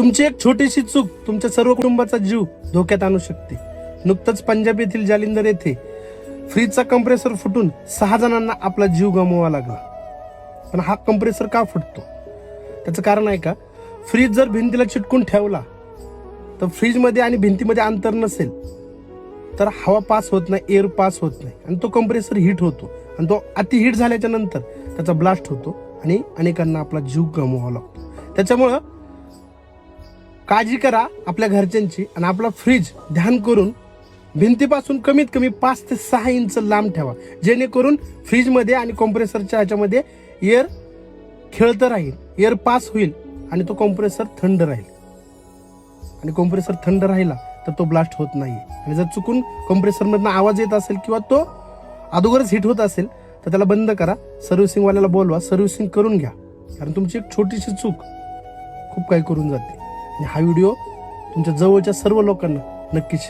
तुमची एक छोटीशी चूक तुमच्या सर्व कुटुंबाचा जीव धोक्यात आणू शकते. नुकतंच पंजाब येथील जालिंदर येथे फ्रीजचा कंप्रेसर फुटून सहा जणांना आपला जीव गमवावा लागला. पण हा कंप्रेसर का फुटतो? त्याचं कारण आहे का? फ्रीज जर भिंतीला चिटकून ठेवला तर फ्रीजमध्ये आणि भिंतीमध्ये अंतर नसेल तर हवा पास होत नाही एअर पास होत नाही. आणि तो कंप्रेसर हीट होतो. आणि तो अति हीट झाल्याच्यानंतर त्याचा ब्लास्ट होतो आणि अनेकांना आपला जीव गमवावा लागतो. त्याच्यामुळं काळजी करा आपल्या घरच्यांची आणि आपला फ्रीज ध्यान करून भिंतीपासून कमीत कमी पाच ते सहा इंच लांब ठेवा. जेणेकरून फ्रीजमध्ये आणि कॉम्प्रेसरच्या ह्याच्यामध्ये एअर खेळतं राहील एअर पास होईल आणि तो कॉम्प्रेसर थंड राहील. आणि कॉम्प्रेसर थंड राहिला तर तो ब्लास्ट होत नाही आणि जर चुकून कॉम्प्रेसरमधनं आवाज येत असेल किंवा तो अगोदरच हिट होत असेल तर त्याला बंद करा. सर्व्हिसिंगवाल्याला बोलवा सर्व्हिसिंग करून घ्या. कारण तुमची एक छोटीशी चूक खूप काही करून जाते. हा व्हिडिओ तुमच्या जवळच्या सर्व लोकांना नक्की शेअर